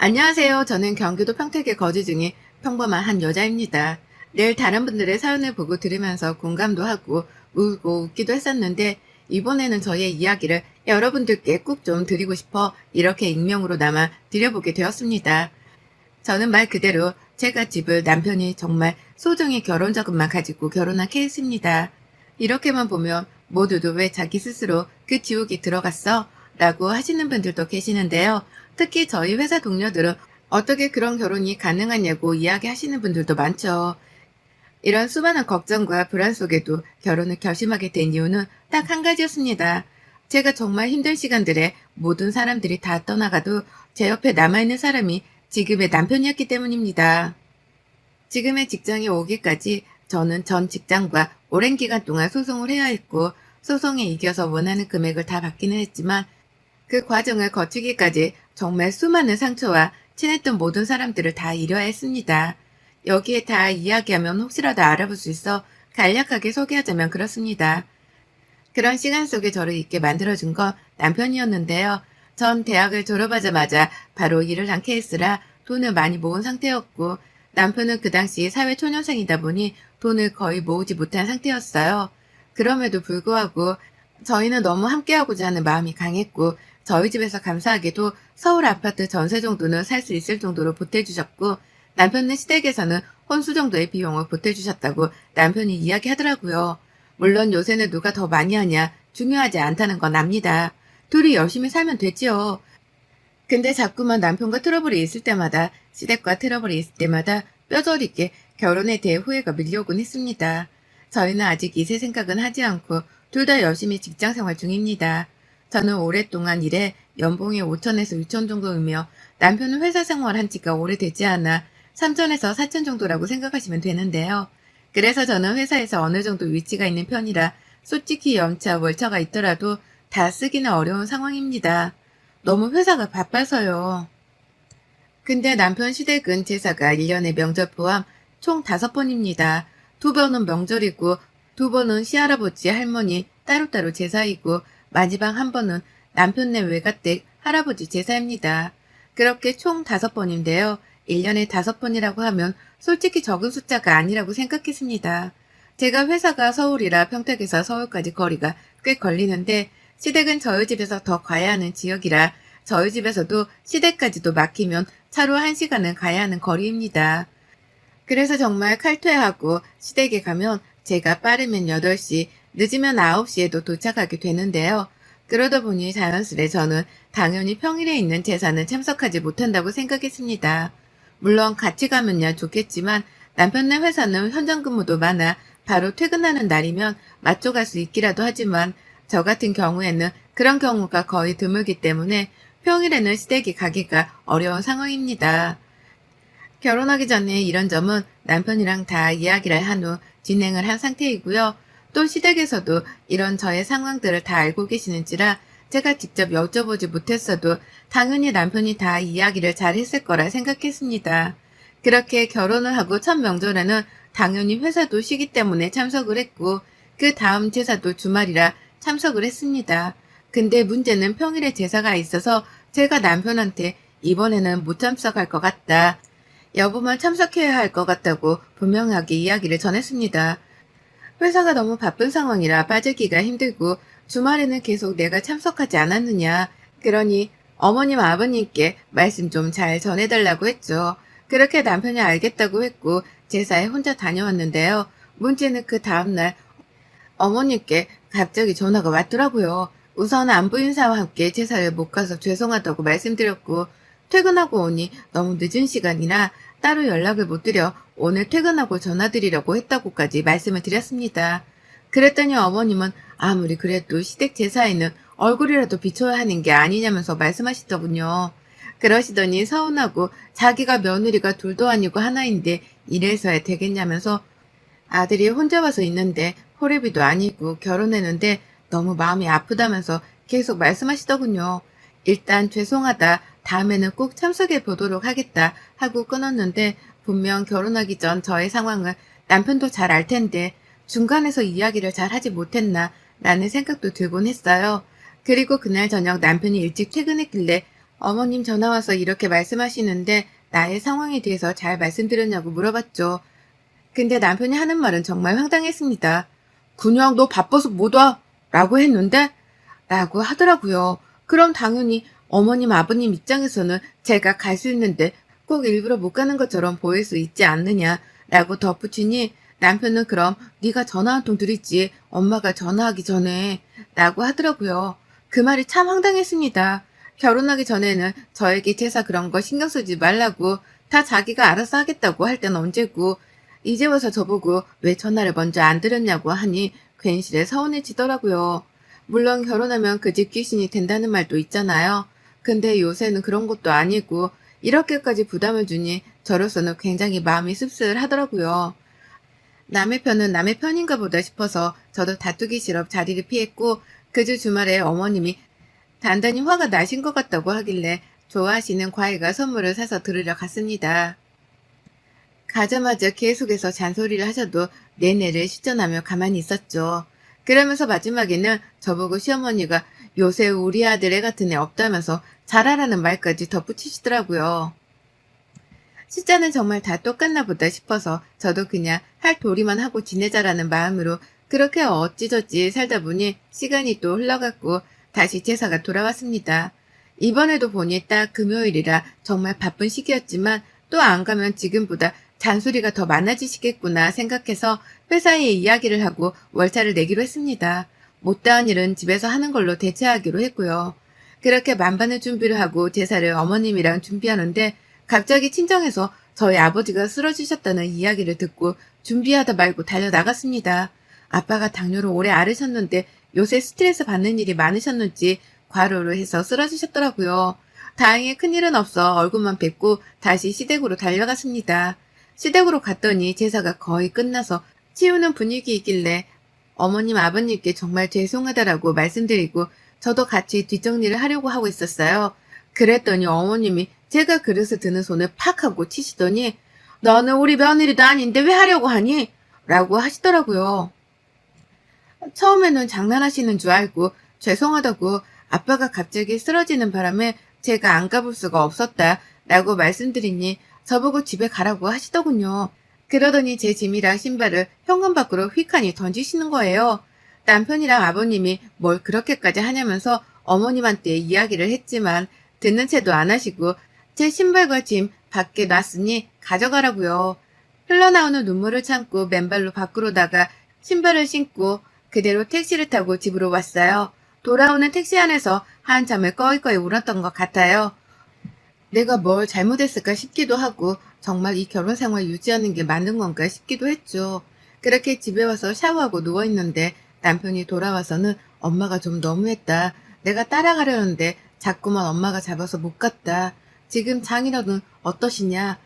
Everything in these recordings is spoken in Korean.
안녕하세요. 저는 경기도 평택에 거주 중인 평범한 한 여자입니다. 늘 다른 분들의 사연을 보고 들으면서 공감도 하고 울고 웃기도 했었는데 이번에는 저의 이야기를 여러분들께 꼭 좀 드리고 싶어 이렇게 익명으로 남아 드려보게 되었습니다. 저는 말 그대로 제가 집을 남편이 정말 소정의 결혼 자금만 가지고 결혼한 케이스입니다. 이렇게만 보면 모두도 왜 자기 스스로 그 지옥에 들어갔어? 라고 하시는 분들도 계시는데요. 특히 저희 회사 동료들은 어떻게 그런 결혼이 가능하냐고 이야기하시는 분들도 많죠. 이런 수많은 걱정과 불안 속에도 결혼을 결심하게 된 이유는 딱 한 가지였습니다. 제가 정말 힘든 시간들에 모든 사람들이 다 떠나가도 제 옆에 남아있는 사람이 지금의 남편이었기 때문입니다. 지금의 직장에 오기까지 저는 전 직장과 오랜 기간 동안 소송을 해야 했고 소송에 이겨서 원하는 금액을 다 받기는 했지만 그 과정을 거치기까지 정말 수많은 상처와 친했던 모든 사람들을 다 잃어야 했습니다. 여기에 다 이야기하면 혹시라도 알아볼 수 있어 간략하게 소개하자면 그렇습니다. 그런 시간 속에 저를 있게 만들어준 건 남편이었는데요. 전 대학을 졸업하자마자 바로 일을 한 케이스라 돈을 많이 모은 상태였고 남편은 그 당시 사회 초년생이다 보니 돈을 거의 모으지 못한 상태였어요. 그럼에도 불구하고 저희는 너무 함께하고자 하는 마음이 강했고 저희 집에서 감사하게도 서울 아파트 전세 정도는 살 수 있을 정도로 보태주셨고 남편네 시댁에서는 혼수 정도의 비용을 보태주셨다고 남편이 이야기하더라고요. 물론 요새는 누가 더 많이 하냐 중요하지 않다는 건 압니다. 둘이 열심히 살면 되지요. 근데 자꾸만 남편과 트러블이 있을 때마다 시댁과 트러블이 있을 때마다 뼈저리게 결혼에 대해 후회가 밀려오곤 했습니다. 저희는 아직 이세 생각은 하지 않고 둘 다 열심히 직장 생활 중입니다. 저는 오랫동안 일해 연봉이 5천에서 6천 정도이며 남편은 회사 생활한 지가 오래되지 않아 3천에서 4천 정도라고 생각하시면 되는데요. 그래서 저는 회사에서 어느 정도 위치가 있는 편이라 솔직히 연차 월차가 있더라도 다 쓰기는 어려운 상황입니다. 너무 회사가 바빠서요. 근데 남편 시댁은 제사가 1년에 명절 포함 총 5번입니다. 두 번은 명절이고 두 번은 시할아버지 할머니 따로따로 제사이고 마지막 한 번은 남편네 외가댁 할아버지 제사입니다. 그렇게 총 다섯 번인데요. 1년에 다섯 번이라고 하면 솔직히 적은 숫자가 아니라고 생각했습니다. 제가 회사가 서울이라 평택에서 서울까지 거리가 꽤 걸리는데 시댁은 저희 집에서 더 가야 하는 지역이라 저희 집에서도 시댁까지도 막히면 차로 1시간은 가야 하는 거리입니다. 그래서 정말 칼퇴하고 시댁에 가면 제가 빠르면 8시, 늦으면 9시에도 도착하게 되는데요. 그러다 보니 자연스레 저는 당연히 평일에 있는 제사는 참석하지 못한다고 생각했습니다. 물론 같이 가면야 좋겠지만 남편네 회사는 현장 근무도 많아 바로 퇴근하는 날이면 맞춰 갈 수 있기라도 하지만 저 같은 경우에는 그런 경우가 거의 드물기 때문에 평일에는 시댁에 가기가 어려운 상황입니다. 결혼하기 전에 이런 점은 남편이랑 다 이야기를 한 후 진행을 한 상태이고요. 또 시댁에서도 이런 저의 상황들을 다 알고 계시는지라 제가 직접 여쭤보지 못했어도 당연히 남편이 다 이야기를 잘 했을 거라 생각했습니다. 그렇게 결혼을 하고 첫 명절에는 당연히 회사도 쉬기 때문에 참석을 했고 그 다음 제사도 주말이라 참석을 했습니다. 근데 문제는 평일에 제사가 있어서 제가 남편한테 이번에는 못 참석할 것 같다. 여보만 참석해야 할 것 같다고 분명하게 이야기를 전했습니다. 회사가 너무 바쁜 상황이라 빠지기가 힘들고 주말에는 계속 내가 참석하지 않았느냐. 그러니 어머님 아버님께 말씀 좀 잘 전해달라고 했죠. 그렇게 남편이 알겠다고 했고 제사에 혼자 다녀왔는데요. 문제는 그 다음날 어머님께 갑자기 전화가 왔더라고요. 우선 안부 인사와 함께 제사를 못 가서 죄송하다고 말씀드렸고 퇴근하고 오니 너무 늦은 시간이라 따로 연락을 못 드려 오늘 퇴근하고 전화드리려고 했다고까지 말씀을 드렸습니다. 그랬더니 어머님은 아무리 그래도 시댁 제사에는 얼굴이라도 비춰야 하는 게 아니냐면서 말씀하시더군요. 그러시더니 서운하고 자기가 며느리가 둘도 아니고 하나인데 이래서야 되겠냐면서 아들이 혼자 와서 있는데 호래비도 아니고 결혼했는데 너무 마음이 아프다면서 계속 말씀하시더군요. 일단 죄송하다. 다음에는 꼭 참석해 보도록 하겠다 하고 끊었는데 분명 결혼하기 전 저의 상황을 남편도 잘 알 텐데 중간에서 이야기를 잘 하지 못했나 라는 생각도 들곤 했어요. 그리고 그날 저녁 남편이 일찍 퇴근했길래 어머님 전화 와서 이렇게 말씀하시는데 나의 상황에 대해서 잘 말씀드렸냐고 물어봤죠. 근데 남편이 하는 말은 정말 황당했습니다. 그냥 너 바빠서 못 와. 라고 했는데? 라고 하더라고요. 그럼 당연히 어머님, 아버님 입장에서는 제가 갈 수 있는데 꼭 일부러 못 가는 것처럼 보일 수 있지 않느냐. 라고 덧붙이니 남편은 그럼 네가 전화 한 통 드리지 엄마가 전화하기 전에 라고 하더라고요. 그 말이 참 황당했습니다. 결혼하기 전에는 저에게 제사 그런 거 신경 쓰지 말라고 다 자기가 알아서 하겠다고 할 땐 언제고 이제 와서 저보고 왜 전화를 먼저 안 드렸냐고 하니 괜시레 서운해지더라고요. 물론 결혼하면 그 집 귀신이 된다는 말도 있잖아요. 근데 요새는 그런 것도 아니고 이렇게까지 부담을 주니 저로서는 굉장히 마음이 씁쓸하더라고요. 남의 편은 남의 편인가 보다 싶어서 저도 다투기 싫어 자리를 피했고 그 주 주말에 어머님이 단단히 화가 나신 것 같다고 하길래 좋아하시는 과일과 선물을 사서 들으러 갔습니다. 가자마자 계속해서 잔소리를 하셔도 내내를 시전하며 가만히 있었죠. 그러면서 마지막에는 저보고 시어머니가 요새 우리 아들 애 같은 애 없다면서 잘하라는 말까지 덧붙이시더라고요. 숫자는 정말 다 똑같나 보다 싶어서 저도 그냥 할 도리만 하고 지내자라는 마음으로 그렇게 어찌저찌 살다 보니 시간이 또 흘러갔고 다시 제사가 돌아왔습니다. 이번에도 보니 딱 금요일이라 정말 바쁜 시기였지만 또 안 가면 지금보다 잔소리가 더 많아지시겠구나 생각해서 회사에 이야기를 하고 월차를 내기로 했습니다. 못다한 일은 집에서 하는 걸로 대체하기로 했고요. 그렇게 만반의 준비를 하고 제사를 어머님이랑 준비하는데 갑자기 친정에서 저희 아버지가 쓰러지셨다는 이야기를 듣고 준비하다 말고 달려나갔습니다. 아빠가 당뇨를 오래 앓으셨는데 요새 스트레스 받는 일이 많으셨는지 과로를 해서 쓰러지셨더라고요. 다행히 큰일은 없어 얼굴만 뵙고 다시 시댁으로 달려갔습니다. 시댁으로 갔더니 제사가 거의 끝나서 치우는 분위기이길래 어머님 아버님께 정말 죄송하다라고 말씀드리고 저도 같이 뒷정리를 하려고 하고 있었어요. 그랬더니 어머님이 제가 그릇에 드는 손을 팍 하고 치시더니 너는 우리 며느리도 아닌데 왜 하려고 하니? 라고 하시더라고요. 처음에는 장난하시는 줄 알고 죄송하다고 아빠가 갑자기 쓰러지는 바람에 제가 안 가볼 수가 없었다 라고 말씀드리니 저보고 집에 가라고 하시더군요. 그러더니 제 짐이랑 신발을 현관 밖으로 휙하니 던지시는 거예요. 남편이랑 아버님이 뭘 그렇게까지 하냐면서 어머님한테 이야기를 했지만 듣는 채도 안 하시고 제 신발과 짐 밖에 놨으니 가져가라고요. 흘러나오는 눈물을 참고 맨발로 밖으로 나가 신발을 신고 그대로 택시를 타고 집으로 왔어요. 돌아오는 택시 안에서 한참을 꺼이꺼이 울었던 것 같아요. 내가 뭘 잘못했을까 싶기도 하고 정말 이 결혼 생활 유지하는 게 맞는 건가 싶기도 했죠. 그렇게 집에 와서 샤워하고 누워있는데 남편이 돌아와서는 엄마가 좀 너무했다. 내가 따라가려는데 자꾸만 엄마가 잡아서 못 갔다. 지금 장인어른 어떠시냐?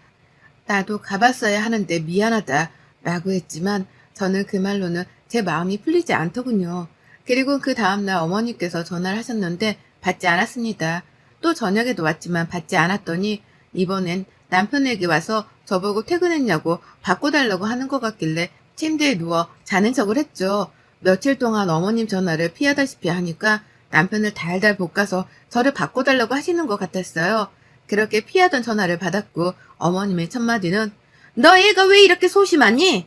나도 가봤어야 하는데 미안하다. 라고 했지만 저는 그 말로는 제 마음이 풀리지 않더군요. 그리고 그 다음날 어머니께서 전화를 하셨는데 받지 않았습니다. 또 저녁에도 왔지만 받지 않았더니 이번엔 남편에게 와서 저보고 퇴근했냐고 바꿔달라고 하는 것 같길래 침대에 누워 자는 척을 했죠. 며칠 동안 어머님 전화를 피하다시피 하니까 남편을 달달 볶아서 저를 바꿔달라고 하시는 것 같았어요. 그렇게 피하던 전화를 받았고 어머님의 첫마디는 너 애가 왜 이렇게 소심하니?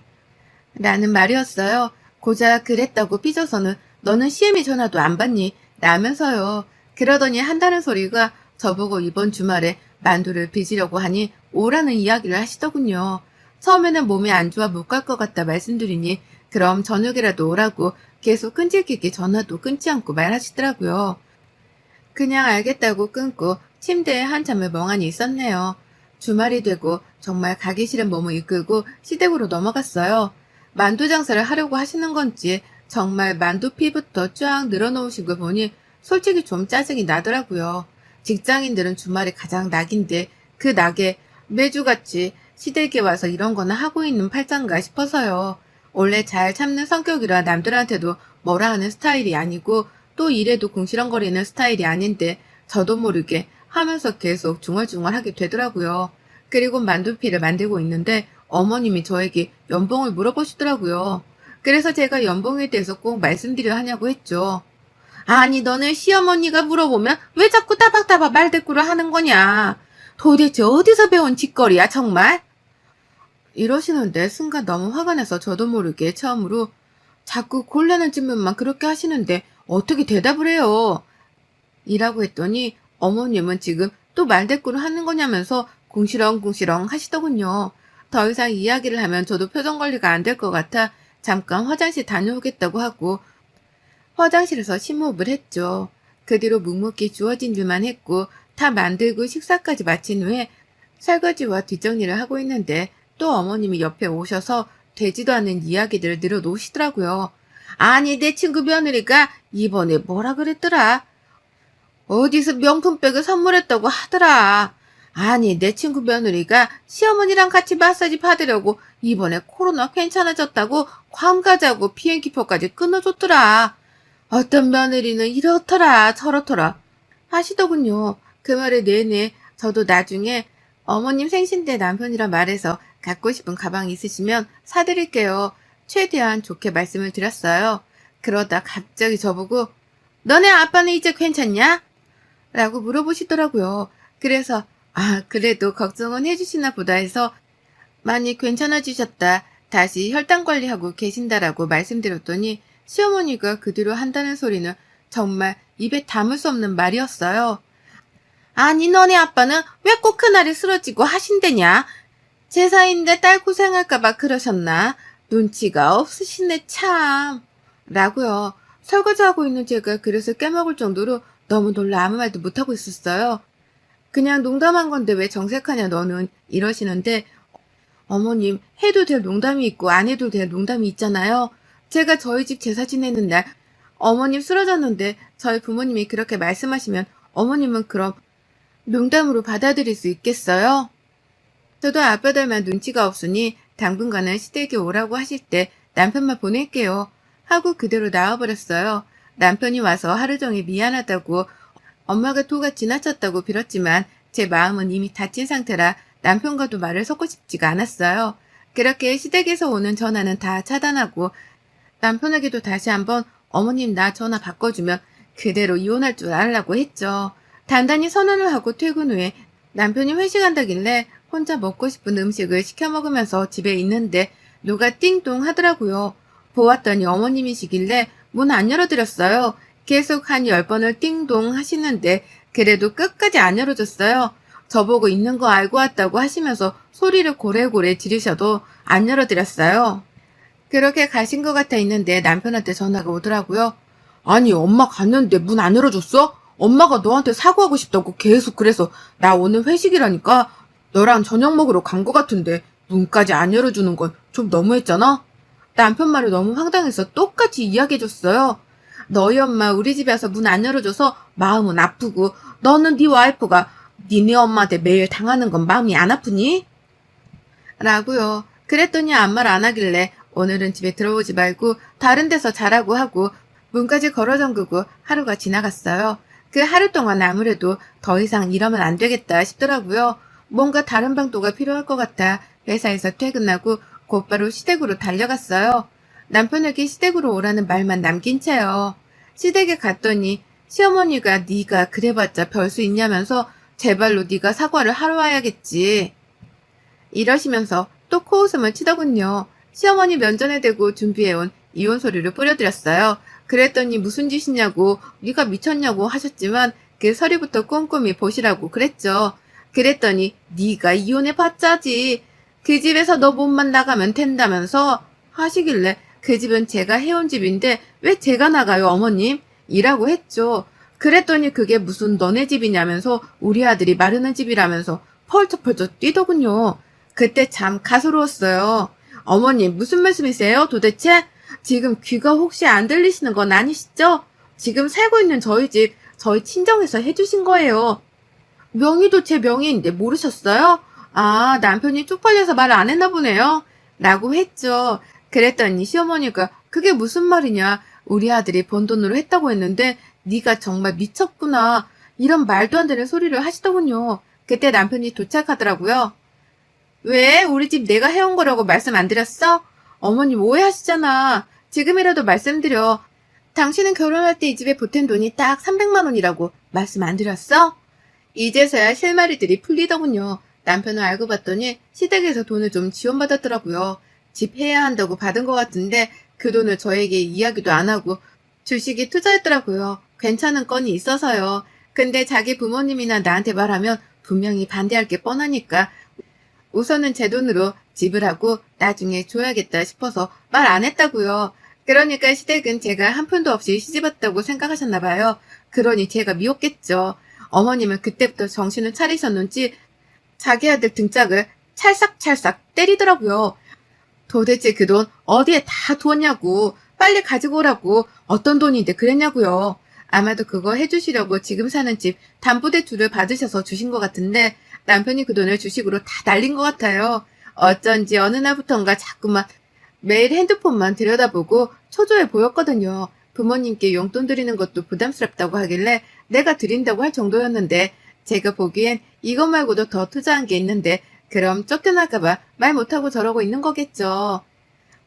라는 말이었어요. 고작 그랬다고 삐져서는 너는 CM이 전화도 안 받니? 라면서요. 그러더니 한다는 소리가 저보고 이번 주말에 만두를 빚으려고 하니 오라는 이야기를 하시더군요. 처음에는 몸이 안 좋아 못 갈 것 같다 말씀드리니 그럼 저녁이라도 오라고 계속 끈질기게 전화도 끊지 않고 말하시더라고요. 그냥 알겠다고 끊고 침대에 한참을 멍하니 있었네요. 주말이 되고 정말 가기 싫은 몸을 이끌고 시댁으로 넘어갔어요. 만두 장사를 하려고 하시는 건지 정말 만두 피부터 쫙 늘어놓으신 걸 보니 솔직히 좀 짜증이 나더라고요. 직장인들은 주말이 가장 낙인데 그 낙에 매주같이 시댁에 와서 이런 거나 하고 있는 팔짱가 싶어서요. 원래 잘 참는 성격이라 남들한테도 뭐라 하는 스타일이 아니고 또 이래도 궁시렁거리는 스타일이 아닌데 저도 모르게 하면서 계속 중얼중얼 하게 되더라고요. 그리고 만두피를 만들고 있는데 어머님이 저에게 연봉을 물어보시더라고요. 그래서 제가 연봉에 대해서 꼭 말씀드려야 하냐고 했죠. 아니, 너는 시어머니가 물어보면 왜 자꾸 따박따박 말대꾸를 하는 거냐? 도대체 어디서 배운 짓거리야, 정말? 이러시는데 순간 너무 화가 나서 저도 모르게 처음으로 자꾸 곤란한 질문만 그렇게 하시는데 어떻게 대답을 해요? 이라고 했더니 어머님은 지금 또 말대꾸를 하는 거냐면서 궁시렁궁시렁 하시더군요. 더 이상 이야기를 하면 저도 표정 관리가 안 될 것 같아 잠깐 화장실 다녀오겠다고 하고 화장실에서 심호흡을 했죠. 그 뒤로 묵묵히 주어진 일만 했고 다 만들고 식사까지 마친 후에 설거지와 뒷정리를 하고 있는데 또 어머님이 옆에 오셔서 되지도 않는 이야기들을 늘어놓으시더라고요. 아니 내 친구 며느리가 이번에 뭐라 그랬더라? 어디서 명품백을 선물했다고 하더라. 아니 내 친구 며느리가 시어머니랑 같이 마사지 받으려고 이번에 코로나 괜찮아졌다고 괌 가자고 비행기표까지 끊어줬더라. 어떤 며느리는 이렇더라 저렇더라 하시더군요. 그 말을 내내 저도 나중에 어머님 생신 때 남편이랑 말해서 갖고 싶은 가방 있으시면 사드릴게요. 최대한 좋게 말씀을 드렸어요. 그러다 갑자기 저보고 너네 아빠는 이제 괜찮냐? 라고 물어보시더라고요. 그래서 아 그래도 걱정은 해주시나 보다 해서 많이 괜찮아지셨다. 다시 혈당 관리하고 계신다라고 말씀드렸더니 시어머니가 그 뒤로 한다는 소리는 정말 입에 담을 수 없는 말이었어요. 아니 너네 아빠는 왜 꼭 그날에 쓰러지고 하신대냐? 제사인데 딸 고생할까봐 그러셨나? 눈치가 없으시네 참. 라고요. 설거지하고 있는 제가 그릇을 깨먹을 정도로 너무 놀라 아무 말도 못하고 있었어요. 그냥 농담한 건데 왜 정색하냐 너는 이러시는데 어머님 해도 될 농담이 있고 안 해도 될 농담이 있잖아요. 제가 저희 집 제사 지내는 날 어머님 쓰러졌는데 저희 부모님이 그렇게 말씀하시면 어머님은 그럼 농담으로 받아들일 수 있겠어요? 저도 아빠 닮아 눈치가 없으니 당분간은 시댁에 오라고 하실 때 남편만 보낼게요. 하고 그대로 나와버렸어요. 남편이 와서 하루 종일 미안하다고 엄마가 토가 지나쳤다고 빌었지만 제 마음은 이미 다친 상태라 남편과도 말을 섞고 싶지가 않았어요. 그렇게 시댁에서 오는 전화는 다 차단하고 남편에게도 다시 한번 어머님 나 전화 바꿔주면 그대로 이혼할 줄 알라고 했죠. 단단히 선언을 하고 퇴근 후에 남편이 회식한다길래 혼자 먹고 싶은 음식을 시켜 먹으면서 집에 있는데 누가 띵동 하더라고요. 보았더니 어머님이시길래 문 안 열어드렸어요. 계속 한 열 번을 띵동 하시는데 그래도 끝까지 안 열어줬어요. 저보고 있는 거 알고 왔다고 하시면서 소리를 고래고래 지르셔도 안 열어드렸어요. 그렇게 가신 것 같아 있는데 남편한테 전화가 오더라고요. 아니 엄마 갔는데 문 안 열어줬어? 엄마가 너한테 사과하고 싶다고 계속 그래서 나 오늘 회식이라니까 너랑 저녁 먹으러 간 것 같은데 문까지 안 열어주는 건 좀 너무했잖아? 남편 말이 너무 황당해서 똑같이 이야기해줬어요. 너희 엄마 우리 집에 와서 문 안 열어줘서 마음은 아프고 너는 네 와이프가 니네 엄마한테 매일 당하는 건 마음이 안 아프니? 라고요. 그랬더니 아무 말 안 하길래 오늘은 집에 들어오지 말고 다른 데서 자라고 하고 문까지 걸어 잠그고 하루가 지나갔어요. 그 하루 동안 아무래도 더 이상 이러면 안 되겠다 싶더라고요. 뭔가 다른 방도가 필요할 것 같아 회사에서 퇴근하고 곧바로 시댁으로 달려갔어요. 남편에게 시댁으로 오라는 말만 남긴 채요. 시댁에 갔더니 시어머니가 네가 그래봤자 별 수 있냐면서 제발로 네가 사과를 하러 와야겠지. 이러시면서 또 코웃음을 치더군요. 시어머니 면전에 대고 준비해온 이혼 소리를 뿌려드렸어요. 그랬더니 무슨 짓이냐고 네가 미쳤냐고 하셨지만 그 서류부터 꼼꼼히 보시라고 그랬죠. 그랬더니 네가 이혼해 봤자지. 그 집에서 너 몸만 나가면 된다면서 하시길래 그 집은 제가 해온 집인데 왜 제가 나가요 어머님? 이라고 했죠. 그랬더니 그게 무슨 너네 집이냐면서 우리 아들이 마르는 집이라면서 펄쩍펄쩍 뛰더군요. 그때 참 가소로웠어요. 어머님 무슨 말씀이세요 도대체? 지금 귀가 혹시 안 들리시는 건 아니시죠? 지금 살고 있는 저희 집 저희 친정에서 해주신 거예요. 명의도 제 명의인데 모르셨어요? 아, 남편이 쪽팔려서 말을 안 했나 보네요. 라고 했죠. 그랬더니 시어머니가 그게 무슨 말이냐. 우리 아들이 번 돈으로 했다고 했는데 네가 정말 미쳤구나. 이런 말도 안 되는 소리를 하시더군요. 그때 남편이 도착하더라고요. 왜? 우리 집 내가 해온 거라고 말씀 안 드렸어? 어머님 오해하시잖아. 지금이라도 말씀드려. 당신은 결혼할 때 이 집에 보탠 돈이 딱 300만 원이라고 말씀 안 드렸어? 이제서야 실마리들이 풀리더군요. 남편을 알고 봤더니 시댁에서 돈을 좀 지원받았더라고요. 집 해야 한다고 받은 것 같은데 그 돈을 저에게 이야기도 안 하고 주식에 투자했더라고요. 괜찮은 건이 있어서요. 근데 자기 부모님이나 나한테 말하면 분명히 반대할 게 뻔하니까 우선은 제 돈으로 지불하고 나중에 줘야겠다 싶어서 말 안 했다고요. 그러니까 시댁은 제가 한 푼도 없이 시집왔다고 생각하셨나 봐요. 그러니 제가 미웠겠죠. 어머님은 그때부터 정신을 차리셨는지 자기 아들 등짝을 찰싹찰싹 때리더라고요. 도대체 그 돈 어디에 다 두었냐고 빨리 가지고 오라고 어떤 돈인데 그랬냐고요. 아마도 그거 해주시려고 지금 사는 집 담보대출을 받으셔서 주신 것 같은데 남편이 그 돈을 주식으로 다 날린 것 같아요. 어쩐지 어느 날부턴가 자꾸만 매일 핸드폰만 들여다보고 초조해 보였거든요. 부모님께 용돈 드리는 것도 부담스럽다고 하길래 내가 드린다고 할 정도였는데 제가 보기엔 이것 말고도 더 투자한 게 있는데 그럼 쫓겨날까봐 말 못하고 저러고 있는 거겠죠.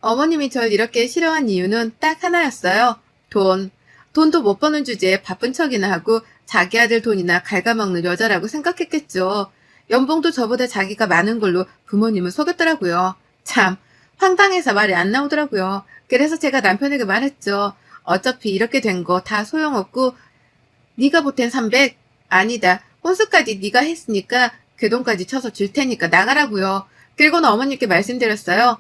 어머님이 절 이렇게 싫어한 이유는 딱 하나였어요. 돈. 돈도 못 버는 주제에 바쁜 척이나 하고 자기 아들 돈이나 갉아먹는 여자라고 생각했겠죠. 연봉도 저보다 자기가 많은 걸로 부모님을 속였더라고요. 참, 황당해서 말이 안 나오더라고요. 그래서 제가 남편에게 말했죠. 어차피 이렇게 된 거 다 소용없고 네가 보탠 300? 아니다. 혼수까지 네가 했으니까 그 돈까지 쳐서 줄 테니까 나가라고요. 그리고는 어머님께 말씀드렸어요.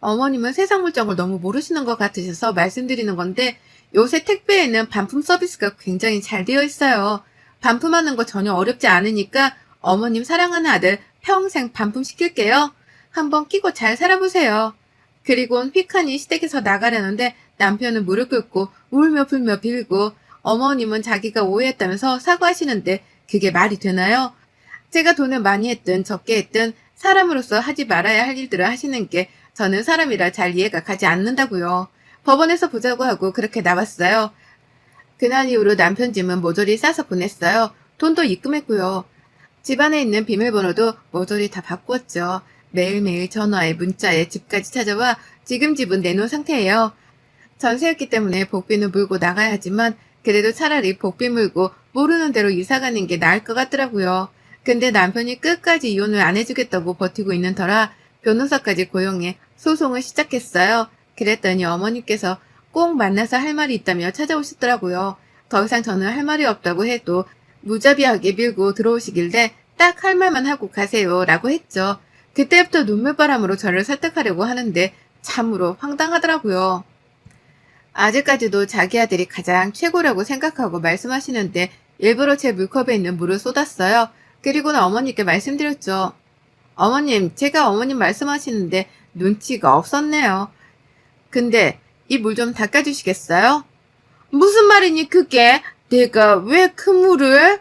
어머님은 세상 물정을 너무 모르시는 것 같으셔서 말씀드리는 건데 요새 택배에는 반품 서비스가 굉장히 잘 되어 있어요. 반품하는 거 전혀 어렵지 않으니까 어머님 사랑하는 아들 평생 반품시킬게요. 한번 끼고 잘 살아보세요. 그리곤 휙하니 시댁에서 나가려는데 남편은 무릎 꿇고 울며 불며 빌고 어머님은 자기가 오해했다면서 사과하시는데 그게 말이 되나요? 제가 돈을 많이 했든 적게 했든 사람으로서 하지 말아야 할 일들을 하시는 게 저는 사람이라 잘 이해가 가지 않는다고요. 법원에서 보자고 하고 그렇게 나왔어요. 그날 이후로 남편 짐은 모조리 싸서 보냈어요. 돈도 입금했고요. 집안에 있는 비밀번호도 모조리 다 바꾸었죠. 매일매일 전화에 문자에 집까지 찾아와 지금 집은 내놓은 상태예요. 전세였기 때문에 복비는 물고 나가야 하지만 그래도 차라리 복비 물고 모르는 대로 이사 가는 게 나을 것 같더라고요. 근데 남편이 끝까지 이혼을 안 해주겠다고 버티고 있는 터라 변호사까지 고용해 소송을 시작했어요. 그랬더니 어머니께서 꼭 만나서 할 말이 있다며 찾아오셨더라고요. 더 이상 저는 할 말이 없다고 해도 무자비하게 밀고 들어오시길래 딱 할 말만 하고 가세요 라고 했죠. 그때부터 눈물바람으로 저를 설득하려고 하는데 참으로 황당하더라고요. 아직까지도 자기 아들이 가장 최고라고 생각하고 말씀하시는데 일부러 제 물컵에 있는 물을 쏟았어요. 그리고는 어머니께 말씀드렸죠. 어머님, 제가 어머님 말씀하시는데 눈치가 없었네요. 근데 이 물 좀 닦아주시겠어요? 무슨 말이니 그게? 내가 왜그 물을?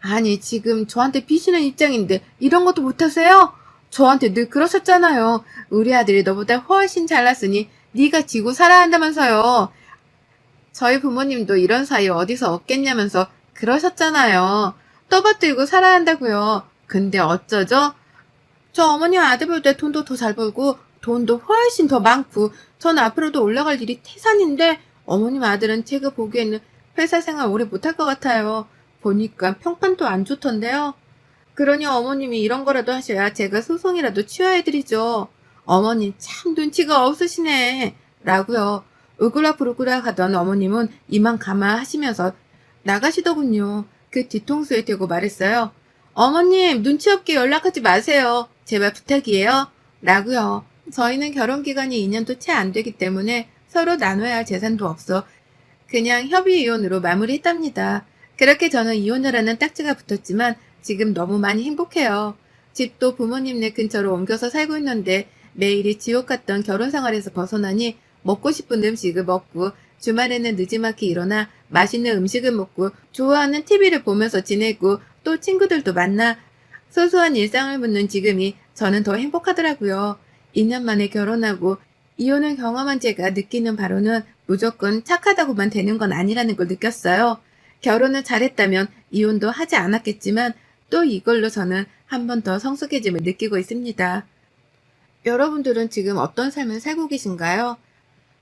아니 지금 저한테 비시는 입장인데 이런 것도 못하세요? 저한테 늘 그러셨잖아요. 우리 아들이 너보다 훨씬 잘났으니 네가 지고 살아야 한다면서요. 저희 부모님도 이런 사이 어디서 얻겠냐면서 그러셨잖아요. 떠받들고 살아야 한다고요. 근데 어쩌죠? 저 어머니 아들보다 돈도 더 잘 벌고 돈도 훨씬 더 많고 전 앞으로도 올라갈 일이 태산인데 어머님 아들은 제가 보기에는 회사 생활 오래 못할 것 같아요. 보니까 평판도 안 좋던데요. 그러니 어머님이 이런 거라도 하셔야 제가 소송이라도 취하해드리죠. 어머님 참 눈치가 없으시네. 라고요. 으그락부르그락 하던 어머님은 이만 감아하시면서 나가시더군요. 그 뒤통수에 대고 말했어요. 어머님 눈치 없게 연락하지 마세요. 제발 부탁이에요. 라고요. 저희는 결혼 기간이 2년도 채 안 되기 때문에 서로 나눠야 할 재산도 없어 그냥 협의 이혼으로 마무리했답니다. 그렇게 저는 이혼녀라는 딱지가 붙었지만 지금 너무 많이 행복해요. 집도 부모님네 근처로 옮겨서 살고 있는데 매일이 지옥 같던 결혼 생활에서 벗어나니 먹고 싶은 음식을 먹고 주말에는 늦지막히 일어나 맛있는 음식을 먹고 좋아하는 TV를 보면서 지내고 또 친구들도 만나 소소한 일상을 묻는 지금이 저는 더 행복하더라고요. 2년 만에 결혼하고 이혼을 경험한 제가 느끼는 바로는 무조건 착하다고만 되는 건 아니라는 걸 느꼈어요. 결혼을 잘했다면 이혼도 하지 않았겠지만 또 이걸로 저는 한 번 더 성숙해짐을 느끼고 있습니다. 여러분들은 지금 어떤 삶을 살고 계신가요?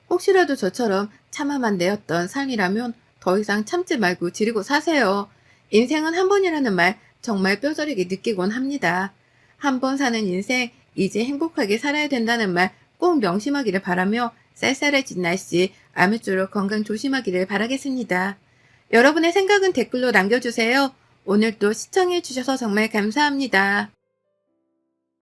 혹시라도 저처럼 참아만 내었던 삶이라면 더 이상 참지 말고 지르고 사세요. 인생은 한 번이라는 말 정말 뼈저리게 느끼곤 합니다. 한 번 사는 인생, 이제 행복하게 살아야 된다는 말 꼭 명심하기를 바라며 쌀쌀해진 날씨, 아무쪼록 건강 조심하기를 바라겠습니다. 여러분의 생각은 댓글로 남겨주세요. 오늘도 시청해주셔서 정말 감사합니다.